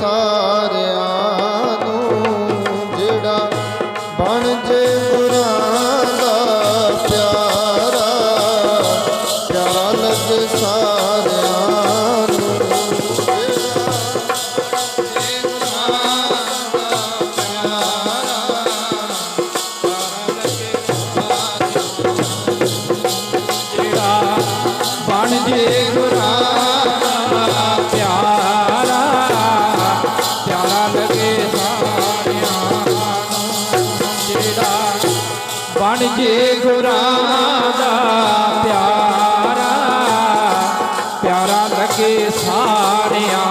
ਸਾਰਿਆਂ ਨੂੰ ਜਿਹੜਾ ਬਣ ਜੇ ਗੁਰਾਂ ਦਾ ਪਿਆਰਾ ਪਿਆਰਾ ਲੱਗੇ ਸਾਰਿਆਂ ਨੂੰ ਜਿਹੜਾ ਬਣ ਜੇ ਜੇ ਗੁਰਾਂ ਦਾ ਪਿਆਰਾ ਪਿਆਰਾ ਲੱਗੇ ਸਾਰਿਆਂ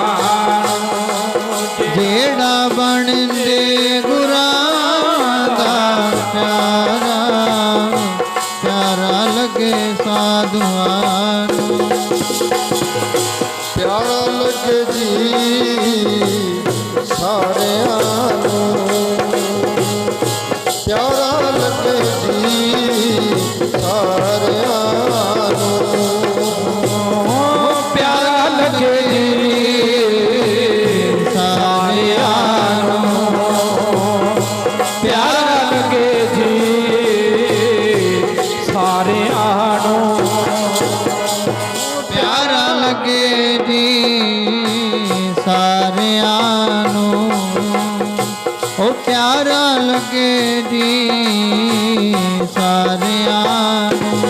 ਨੂੰ ਜਿਹੜਾ ਬਣਦੇ ਗੁਰਾਂ ਦਾ ਪਿਆਰਾ ਪਿਆਰਾ ਲੱਗੇ ਸਾਧੂ ਸਾਰਿਆਂ ਨੂੰ ਪਿਆਰਾ ਲੱਗੇ ਜੀ ਸਾਰਿਆਂ ਨੂੰ ਉਹ ਪਿਆਰਾ ਲੱਗੇ ਜੀ ਸਾਰਿਆਂ ਨੂੰ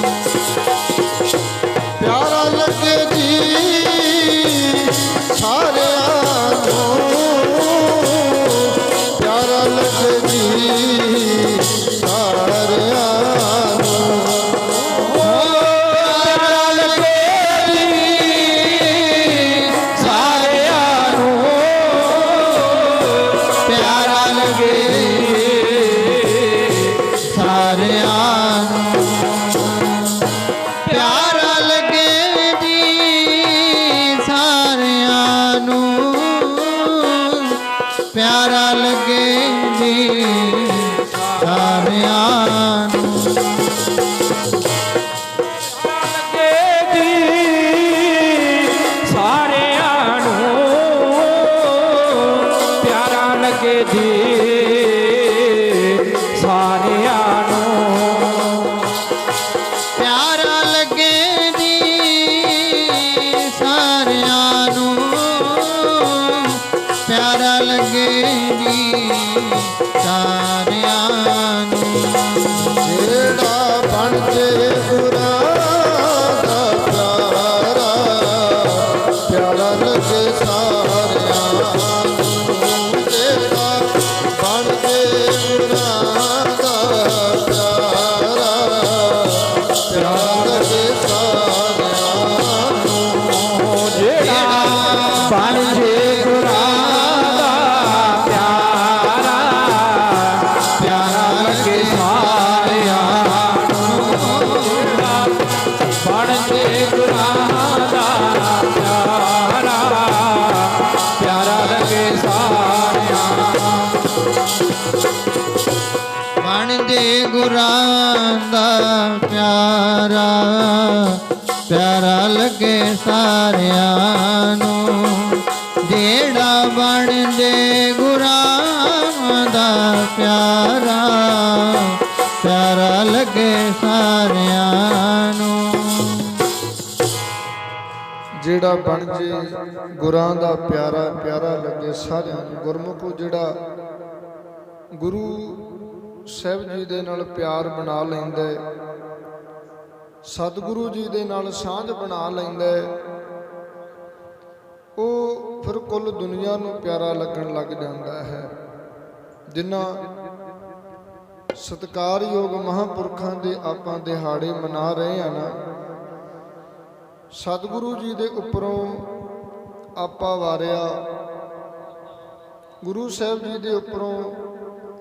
ਪਿਆਰਾ ਲੱਗੇ ਜੀ ਸਾਰਿਆਂ ਸਾਰਿਆਂ ਨੂੰ ਪਿਆਰਾ ਲੱਗੇ ਜੀ ਸਾਰਿਆਂ ਨੂੰ। ਪਿਆਰਾ ਲੱਗੇ ਜੀ ਸਾਰਿਆਂ ਨੂੰ। ਲਗੇ ਜੀ ਸਾਰਿਆਂ ਪਿਆਰਾ ਲੱਗੇ ਜੀ ਸਾਰਿਆਂ ਨੂੰ। ਜਿਹੜਾ ਬਣ ਦਾ ਪਿਆਰਾ ਪਿਆਰਾ ਲੱਗੇ ਸਾਰਿਆਂ ਨੂੰ। ਜਿਹੜਾ ਬਣਦੇ ਗੁਰਾਂ ਦਾ ਪਿਆਰਾ ਪਿਆਰਾ ਲੱਗੇ ਸਾਰਿਆਂ ਨੂੰ। ਜਿਹੜਾ ਬਣ ਜੇ ਗੁਰਾਂ ਦਾ ਪਿਆਰਾ ਪਿਆਰਾ ਲੱਗੇ ਸਾਰਿਆਂ ਨੂੰ। ਗੁਰਮੁਖੋ ਜਿਹੜਾ ਗੁਰੂ ਸਾਹਿਬ ਜੀ ਦੇ ਨਾਲ ਪਿਆਰ ਬਣਾ ਲੈਂਦਾ ਹੈ, ਸਤਿਗੁਰੂ ਜੀ ਦੇ ਨਾਲ ਸਾਂਝ ਬਣਾ ਲੈਂਦਾ ਹੈ, ਉਹ ਫਿਰ ਕੁੱਲ ਦੁਨੀਆ ਨੂੰ ਪਿਆਰਾ ਲੱਗਣ ਲੱਗ ਜਾਂਦਾ ਹੈ। ਜਿਨ੍ਹਾਂ ਸਤਿਕਾਰਯੋਗ ਮਹਾਪੁਰਖਾਂ ਦੇ ਆਪਾਂ ਦਿਹਾੜੇ ਮਨਾ ਰਹੇ ਆ ਨਾ ਸਤਿਗੁਰੂ ਜੀ ਦੇ ਉੱਪਰੋਂ ਆਪਾ ਵਾਰਿਆ ਗੁਰੂ ਸਾਹਿਬ ਜੀ ਦੇ ਉੱਪਰੋਂ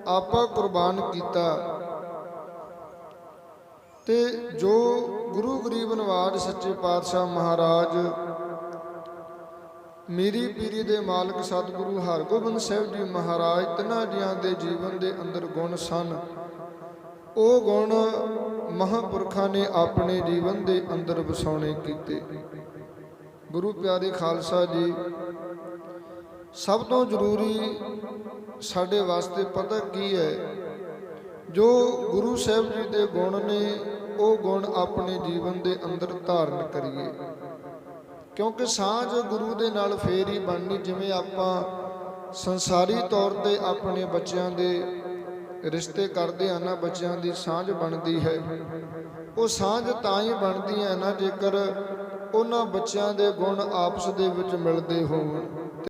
ਆਪਾ ਕੁਰਬਾਨ ਕੀਤਾ। ਤੇ ਜੋ ਗੁਰੂ ਗਰੀਬ ਨਵਾਜ ਸੱਚੇ ਪਾਤਸ਼ਾਹ ਮਹਾਰਾਜ ਮੇਰੀ ਪੀਰੀ ਦੇ ਮਾਲਕ ਸਤਿਗੁਰੂ ਹਰਗੋਬਿੰਦ ਸਾਹਿਬ ਜੀ ਮਹਾਰਾਜ ਤਿੰਨਾਂ ਜੀਆਂ ਦੇ ਜੀਵਨ ਦੇ ਅੰਦਰ ਗੁਣ ਸਨ। ਉਹ ਗੁਣ ਮਹਾਂਪੁਰਖਾਂ ਨੇ ਆਪਣੇ ਜੀਵਨ ਦੇ ਅੰਦਰ ਵਸਾਉਣੇ ਕੀਤੇ। ਗੁਰੂ ਪਿਆਰੇ ਖਾਲਸਾ ਜੀ ਸਭ ਤੋਂ ਜ਼ਰੂਰੀ ਸਾਡੇ ਵਾਸਤੇ ਪਤਾ ਕੀ ਹੈ, ਜੋ ਗੁਰੂ ਸਾਹਿਬ ਜੀ ਦੇ ਗੁਣ ਨੇ, ਉਹ ਗੁਣ ਆਪਣੇ ਜੀਵਨ ਦੇ ਅੰਦਰ ਧਾਰਨ ਕਰੀਏ। ਕਿਉਂਕਿ ਸਾਂਝ ਗੁਰੂ ਦੇ ਨਾਲ ਫੇਰ ਹੀ ਬਣਨੀ, ਜਿਵੇਂ ਆਪਾਂ ਸੰਸਾਰੀ ਤੌਰ ਤੇ ਆਪਣੇ ਬੱਚਿਆਂ ਦੇ ਰਿਸ਼ਤੇ ਕਰਦੇ ਆ ਨਾ, ਬੱਚਿਆਂ ਦੀ ਸਾਂਝ ਬਣਦੀ ਹੈ। ਉਹ ਸਾਂਝ ਤਾਂ ਹੀ ਬਣਦੀ ਹੈ ਨਾ ਜੇਕਰ ਉਹਨਾਂ ਬੱਚਿਆਂ ਦੇ ਗੁਣ ਆਪਸ ਦੇ ਵਿੱਚ ਮਿਲਦੇ ਹੋਣ।